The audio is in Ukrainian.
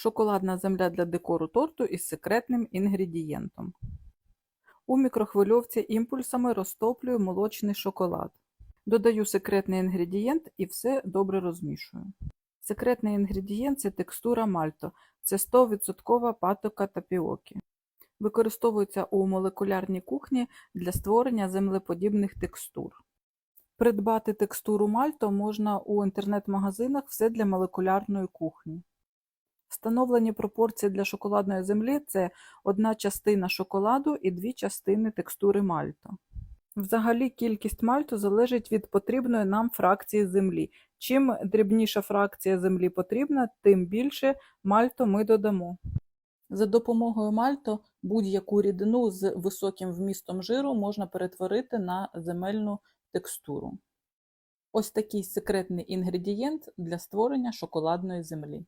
Шоколадна земля для декору торту із секретним інгредієнтом. У мікрохвильовці імпульсами розтоплюю молочний шоколад. Додаю секретний інгредієнт і все добре розмішую. Секретний інгредієнт це текстура мальто. Це 100% патока тапіоки. Використовується у молекулярній кухні для створення землеподібних текстур. Придбати текстуру мальто можна у інтернет-магазинах все для молекулярної кухні. Встановлені пропорції для шоколадної землі це одна частина шоколаду і дві частини текстури мальто. Взагалі кількість мальту залежить від потрібної нам фракції землі. Чим дрібніша фракція землі потрібна, тим більше мальто ми додамо. За допомогою мальто будь-яку рідину з високим вмістом жиру можна перетворити на земельну текстуру. Ось такий секретний інгредієнт для створення шоколадної землі.